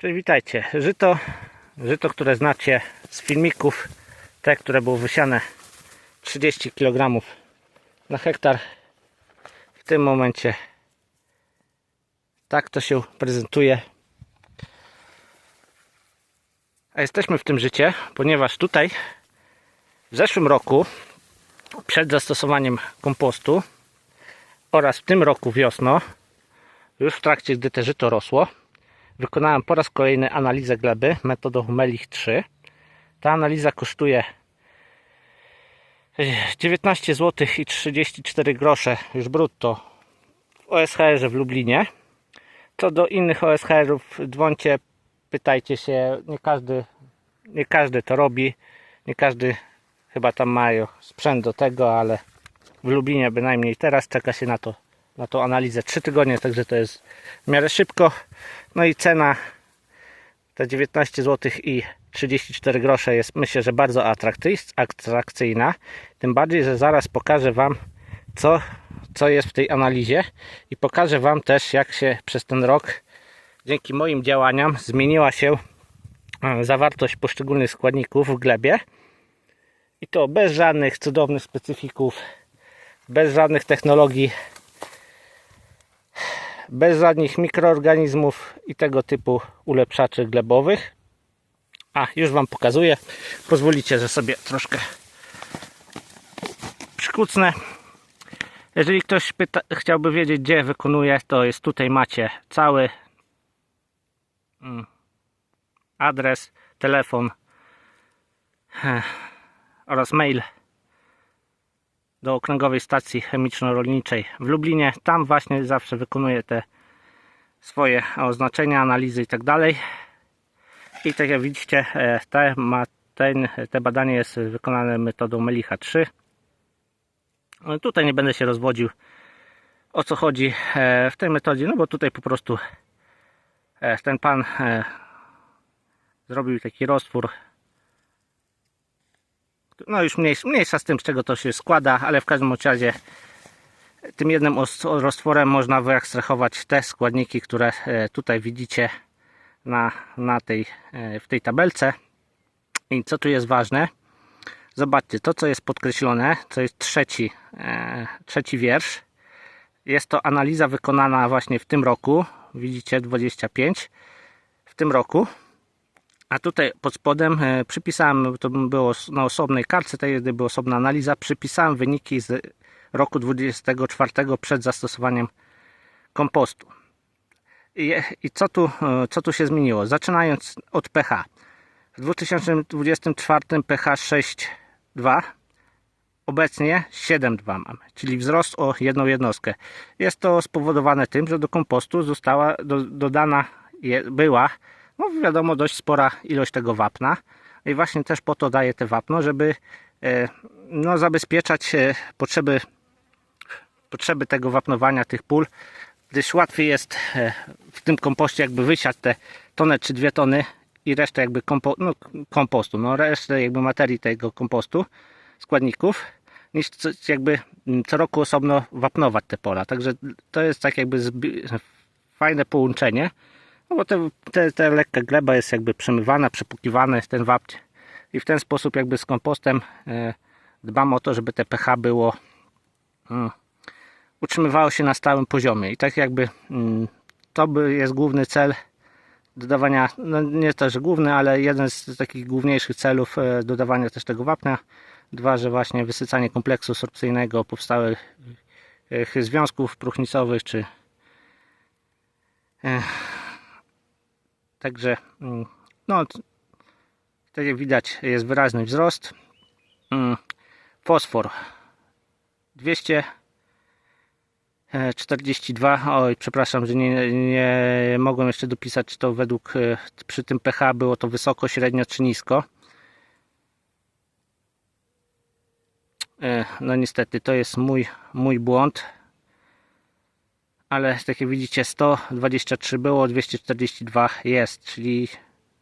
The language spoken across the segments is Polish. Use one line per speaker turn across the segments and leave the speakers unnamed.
Cześć, witajcie. Żyto, żyto, które znacie z filmików, te, które było wysiane 30 kg na hektar. W tym momencie tak to się prezentuje. A jesteśmy w tym życie, ponieważ tutaj w zeszłym roku, przed zastosowaniem kompostu oraz w tym roku wiosną, już w trakcie, gdy te żyto rosło, wykonałem po raz kolejny analizę gleby metodą Melich 3. Ta analiza kosztuje 19 zł i 34 grosze już brutto w OSHR w Lublinie. Co do innych OSHR-ów dzwoncie, pytajcie się, nie każdy, nie każdy to robi, nie każdy chyba tam mają sprzęt do tego, ale w Lublinie bynajmniej teraz czeka się na to na tą analizę 3 tygodnie, także to jest w miarę szybko. No i cena te 19 zł i 34 grosze jest myślę, że bardzo atrakcyjna. Tym bardziej, że zaraz pokażę Wam co, co jest w tej analizie i pokażę Wam też jak się przez ten rok dzięki moim działaniom zmieniła się e, zawartość poszczególnych składników w glebie i to bez żadnych cudownych specyfików, bez żadnych technologii bez żadnych mikroorganizmów i tego typu ulepszaczy glebowych. A, już Wam pokazuję. Pozwolicie, że sobie troszkę przykucnę. Jeżeli ktoś pyta, chciałby wiedzieć, gdzie wykonuję, to jest tutaj macie cały mm, adres, telefon eh, oraz mail do Okręgowej Stacji Chemiczno-Rolniczej w Lublinie. Tam właśnie zawsze wykonuję te swoje oznaczenia, analizy i tak. I tak jak widzicie, e, te, ma, ten, te badanie jest wykonane metodą Melicha 3. No, Tutaj nie będę się rozwodził o co chodzi e, w tej metodzie, no bo tutaj po prostu e, ten pan zrobił taki roztwór no już mniejsza, mniejsza z tym, z czego to się składa, ale w każdym razie tym jednym roztworem można wyekstrahować te składniki, które e, tutaj widzicie na, na tej, e, w tej tabelce. I co tu jest ważne? Zobaczcie, to co jest podkreślone, to jest trzeci, e, trzeci wiersz. Jest to analiza wykonana właśnie w tym roku. Widzicie 25 w tym roku. A tutaj pod spodem e, przypisałem, to było na osobnej kartce, tutaj była osobna analiza, przypisałem wyniki z roku 24 przed zastosowaniem kompostu. I, i co, tu, e, co tu się zmieniło? Zaczynając od pH. W 2024 pH 6,2 obecnie 7,2 mamy, czyli wzrost o jedną jednostkę. Jest to spowodowane tym, że do kompostu została do, dodana je, była no wiadomo, dość spora ilość tego wapna. I właśnie też po to daję te wapno, żeby e, no, zabezpieczać e, potrzeby, potrzeby tego wapnowania tych pól, gdyż łatwiej jest e, w tym kompoście jakby wysiać te tonę czy dwie tony i resztę jakby kompo, no, kompostu, no resztę jakby materii tego kompostu, składników, niż jakby co roku osobno wapnować te pola. Także to jest tak jakby fajne połączenie. No bo te, lekka gleba jest jakby przemywana, przepłukiwana, ten wapń i w ten sposób jakby z kompostem e, dbam o to, żeby te pH było mm, utrzymywało się na stałym poziomie i tak jakby mm, to by jest główny cel dodawania, no nie też główny, ale jeden z takich główniejszych celów e, dodawania też tego wapnia. Dwa, że właśnie wysycanie kompleksu sorpcyjnego powstałych e, związków próchnicowych czy Także mm, no, jak widać jest wyraźny wzrost. Mm, fosfor 242. Oj, przepraszam, że nie, nie mogłem jeszcze dopisać, czy to według e, przy tym pH było to wysoko, średnio czy nisko. E, no niestety to jest mój, mój błąd ale tak jak widzicie 123 było, 242 jest, czyli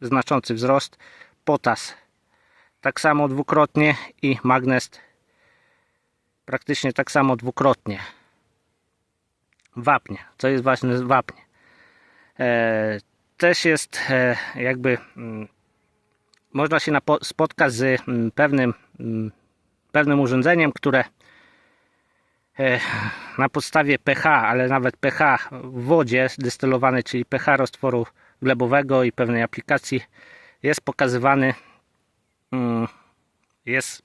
znaczący wzrost. Potas tak samo dwukrotnie i magnest praktycznie tak samo dwukrotnie. Wapnie, co jest ważne, wapnie. E, też jest e, jakby mm, można się spotkać z mm, pewnym, mm, pewnym urządzeniem, które na podstawie pH, ale nawet pH w wodzie dystylowanej, czyli pH roztworu glebowego i pewnej aplikacji jest pokazywany, mm, jest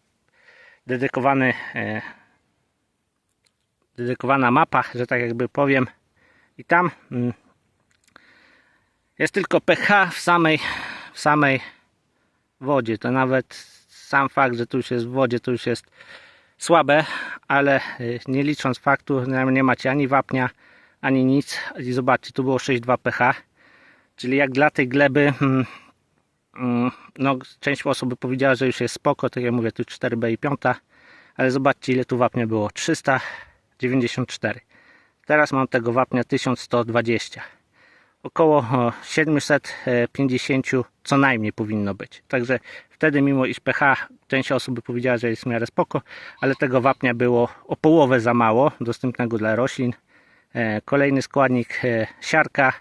dedykowany, e, dedykowana mapa, że tak jakby powiem i tam mm, jest tylko pH w samej, w samej wodzie. To nawet sam fakt, że tu już jest w wodzie, to już jest słabe, ale y, nie licząc faktu, nie- macie ani wapnia, ani nic. I zobaczcie, tu było 6,2 pH, czyli jak dla tej gleby, mm, mm, no część osób powiedziała, że już jest spoko, tak jak mówię, tu 4B i 5, ale zobaczcie ile tu wapnia było, 394. Teraz mam tego wapnia 1120 około o, 750 co najmniej powinno być. Także wtedy mimo iż pH część osób powiedziała, że jest w miarę spoko, ale tego wapnia było o połowę za mało dostępnego dla roślin. E, Kolejny składnik e, siarka.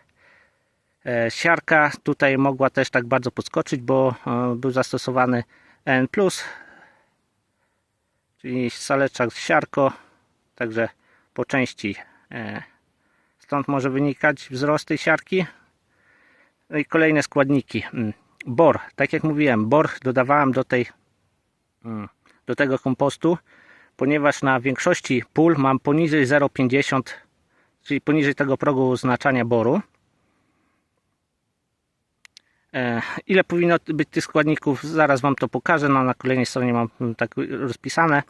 E, Siarka tutaj mogła też tak bardzo podskoczyć, bo był zastosowany N+, czyli saleczak z siarko, także po części Stąd może wynikać wzrost tej siarki. No i kolejne składniki. Mm, Bor, tak jak mówiłem, bor dodawałem do tej do tego kompostu, ponieważ na większości pól mam poniżej 0,50, czyli poniżej tego progu oznaczania boru. E, Ile powinno być tych składników? Zaraz Wam to pokażę. No, na kolejnej stronie mam mm, tak rozpisane.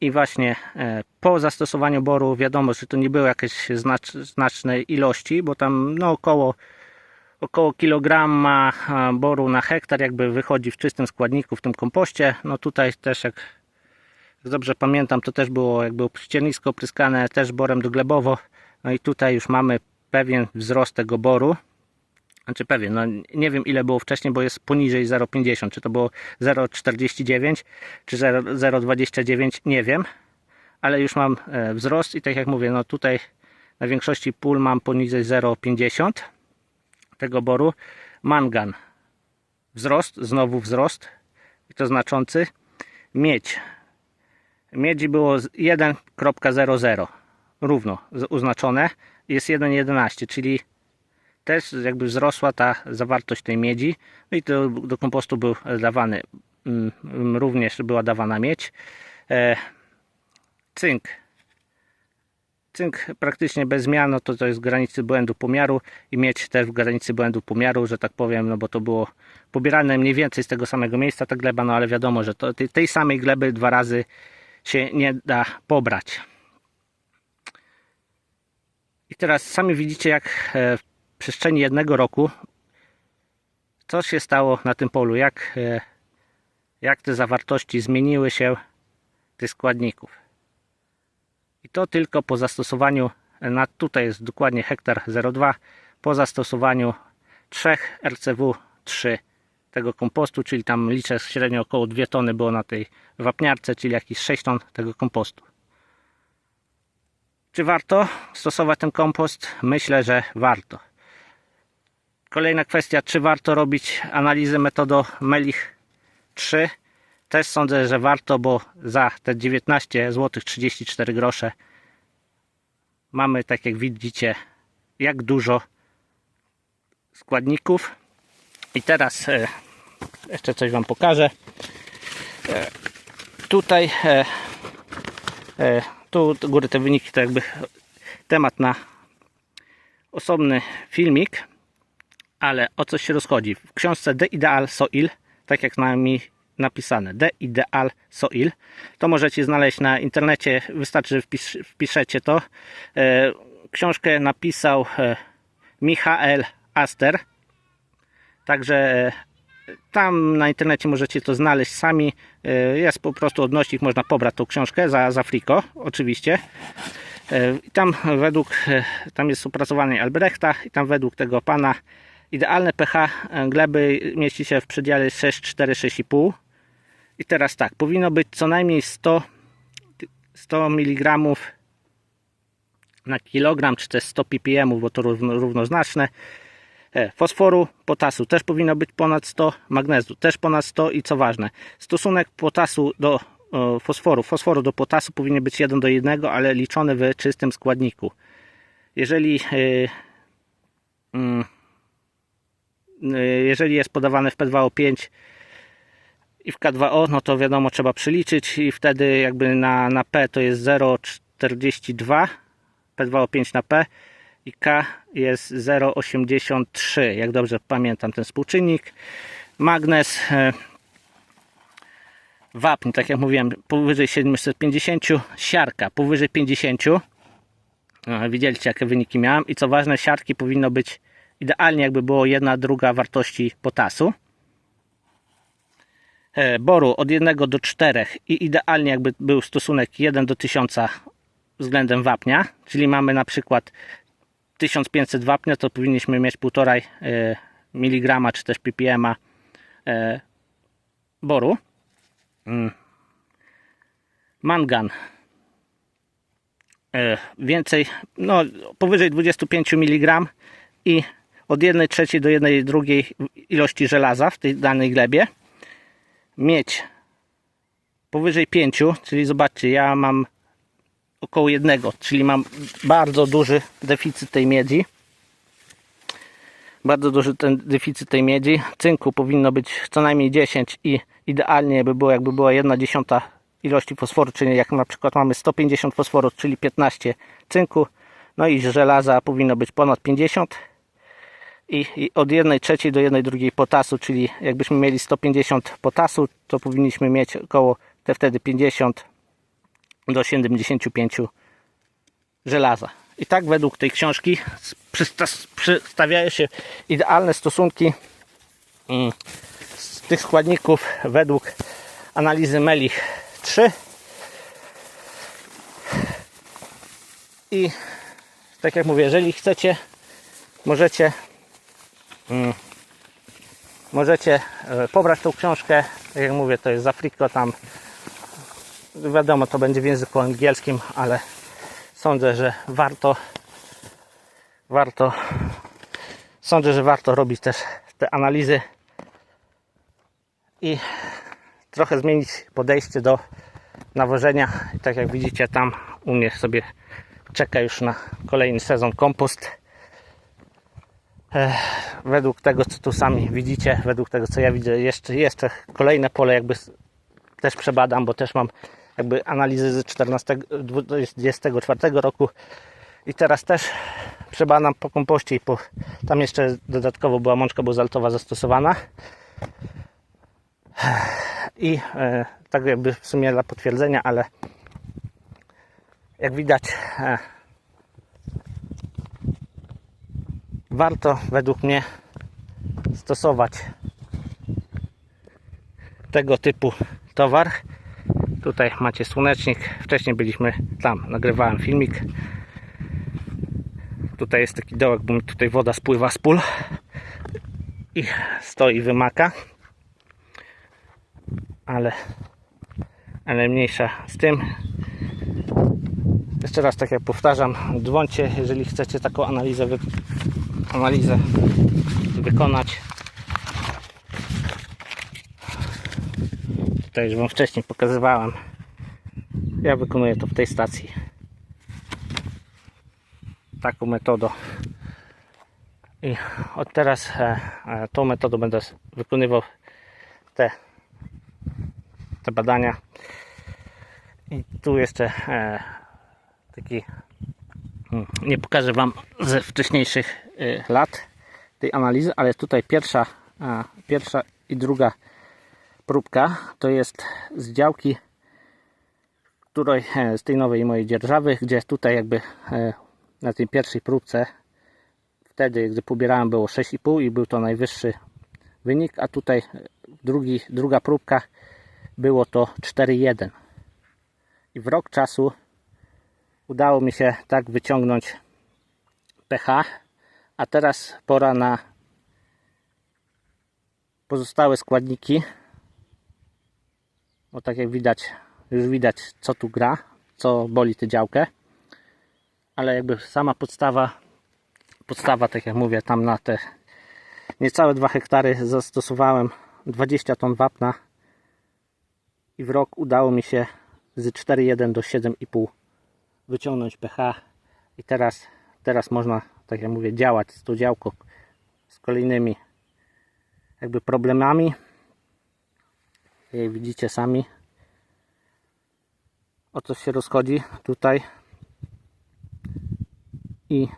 I właśnie e, po zastosowaniu boru wiadomo, że to nie były jakieś znacz, znaczne ilości, bo tam no, około, około kilograma e, boru na hektar jakby wychodzi w czystym składniku w tym kompoście. No tutaj też jak, dobrze pamiętam, to też było jakby ściernisko opryskane też borem doglebowo. No i tutaj już mamy pewien wzrost tego boru. Znaczy pewien, no nie wiem ile było wcześniej, bo jest poniżej 0,50, czy to było 0,49 czy 0 0,29, nie wiem, ale już mam e, wzrost i tak jak mówię, no tutaj na większości pól mam poniżej 0,50 tego boru. Mangan, wzrost, znowu wzrost i to znaczący. Miedź, miedzi było z 1,00 równo oznaczone, jest 1,11, czyli też jakby wzrosła ta zawartość tej miedzi. No i to do kompostu był dawany, mm, mm, również była dawana miedź. E, cynk. Cynk praktycznie bez zmian, no to to jest granicy błędu pomiaru i miedź też w granicy błędu pomiaru, że tak powiem, no bo to było pobierane mniej więcej z tego samego miejsca ta gleba, no ale wiadomo, że to, tej, tej samej gleby dwa razy się nie da pobrać. I teraz sami widzicie, jak e, w przestrzeni jednego roku co się stało na tym polu, jak, e, jak te zawartości zmieniły się tych składników. I to tylko po zastosowaniu, na, tutaj jest dokładnie hektar 0,2, po zastosowaniu 3 RCW 3 tego kompostu, czyli tam liczę średnio około 2 tony było na tej wapniarce, czyli jakieś 6 ton tego kompostu. Czy warto stosować ten kompost? Myślę, że warto. Kolejna kwestia, czy warto robić analizę metodą Melich 3? Też sądzę, że warto, bo za te 19 zł 34 grosze mamy, tak jak widzicie, jak dużo składników. I teraz e, jeszcze coś Wam pokażę. E, tutaj e, tu do góry te wyniki to jakby temat na osobny filmik ale o co się rozchodzi? W książce The Ideal Soil, tak jak na mi napisane, The Ideal Soil, to możecie znaleźć na internecie, wystarczy, że wpis, wpiszecie to. E, książkę napisał e, Michael Aster, także e, tam na internecie możecie to znaleźć sami. Jest po prostu odnośnik, można pobrać tą książkę za, za friko, oczywiście. I tam według, tam jest opracowanie Albrechta i tam według tego pana idealne pH gleby mieści się w przedziale 6,4-6,5 i teraz tak, powinno być co najmniej 100, 100 mg na kilogram, czy też 100 ppm, bo to równo, równoznaczne E, Fosforu, potasu też powinno być ponad 100, magnezu też ponad 100 i co ważne, stosunek potasu do fosforu, fosforu do potasu powinien być 1 do 1, ale liczony w czystym składniku. Jeżeli e, mm, e, jeżeli jest podawane w P2O5 i w K2O, no to wiadomo trzeba przeliczyć i wtedy jakby na, na P to jest 0,42 P2O5 na P i K jest 0,83 jak dobrze pamiętam ten współczynnik. Magnez e, wapń tak jak mówiłem powyżej 750 siarka powyżej 50 no, widzieliście jakie wyniki miałem. I co ważne siarki powinno być idealnie jakby było jedna druga wartości potasu boru od 1 do 4 i idealnie jakby był stosunek 1 do 1000 względem wapnia, czyli mamy na przykład 1500 wapnia, to powinniśmy mieć 1,5 e, mg czy też ppm e, boru. Mm. Mangan e, więcej, no powyżej 25 mg i od 1 trzeciej do 1 drugiej ilości żelaza w tej danej glebie. Mieć powyżej 5, czyli zobaczcie, ja mam około jednego, czyli mam bardzo duży deficyt tej miedzi. Bardzo duży ten deficyt tej miedzi. Cynku powinno być co najmniej 10 i idealnie by było jakby była 1 dziesiąta ilości fosforu, czyli jak na przykład mamy 150 fosforu, czyli 15 cynku. No i żelaza powinno być ponad 50 i, i od 1 trzeciej do 1 drugiej potasu, czyli jakbyśmy mieli 150 potasu, to powinniśmy mieć około te wtedy 50 do 75 żelaza. I tak według tej książki przysta- przedstawiają się idealne stosunki mm, z tych składników według analizy Melich 3 i tak jak mówię, jeżeli chcecie możecie możecie e, pobrać tą książkę tak jak mówię, to jest z Afriko tam wiadomo, to będzie w języku angielskim, ale sądzę, że warto warto sądzę, że warto robić też te analizy i trochę zmienić podejście do nawożenia. I tak jak widzicie, tam u mnie sobie czeka już na kolejny sezon kompost. Ech, według tego, co tu sami widzicie, według tego, co ja widzę, jeszcze, jeszcze kolejne pole jakby też przebadam, bo też mam jakby analizy z 14, 24 roku i teraz też przebadam po kompoście i po, tam jeszcze dodatkowo była mączka bozaltowa zastosowana. I e, tak jakby w sumie dla potwierdzenia, ale jak widać e, warto według mnie stosować tego typu towar Tutaj macie słonecznik. Wcześniej byliśmy tam, nagrywałem filmik. Tutaj jest taki dołek, bo mi tutaj woda spływa z pól i stoi wymaka. Ale, ale mniejsza z tym. Jeszcze raz, tak jak powtarzam, dzwońcie, jeżeli chcecie taką analizę. Analizę wykonać. Tutaj już Wam wcześniej pokazywałem. Ja wykonuję to w tej stacji. Taką metodą. I od teraz e, e, tą metodą będę wykonywał te, te badania. I tu jeszcze e, taki nie pokażę Wam ze wcześniejszych e, lat tej analizy, ale tutaj pierwsza, pierwsza i druga próbka. To jest z działki której, e, z tej nowej mojej dzierżawy, gdzie tutaj jakby e, na tej pierwszej próbce wtedy gdy pobierałem było 6,5 i był to najwyższy wynik, a tutaj drugi, druga próbka było to 4,1 i w rok czasu udało mi się tak wyciągnąć pH a teraz pora na pozostałe składniki bo tak jak widać, już widać co tu gra, co boli tę działkę. Ale jakby sama podstawa, podstawa tak jak mówię, tam na te niecałe 2 hektary zastosowałem 20 ton wapna i w rok udało mi się z 4,1 do 7,5 wyciągnąć pH i teraz, teraz można, tak jak mówię, działać z tą działką z kolejnymi jakby problemami. Jak widzicie sami o co się rozchodzi tutaj i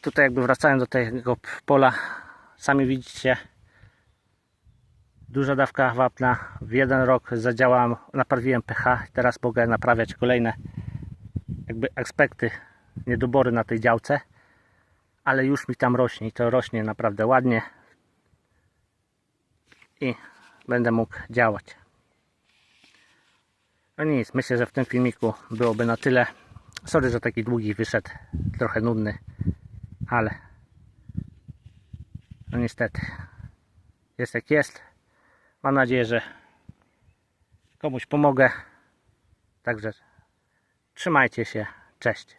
tutaj jakby wracając do tego pola sami widzicie duża dawka wapna. W jeden rok zadziałałem, naprawiłem pH teraz mogę naprawiać kolejne jakby aspekty niedobory na tej działce. Ale już mi tam rośnie i to rośnie naprawdę ładnie. I będę mógł działać. No nic, myślę, że w tym filmiku byłoby na tyle. Sorry, że taki długi wyszedł trochę nudny ale no niestety. Jest jak jest mam nadzieję, że komuś pomogę. Także trzymajcie się, cześć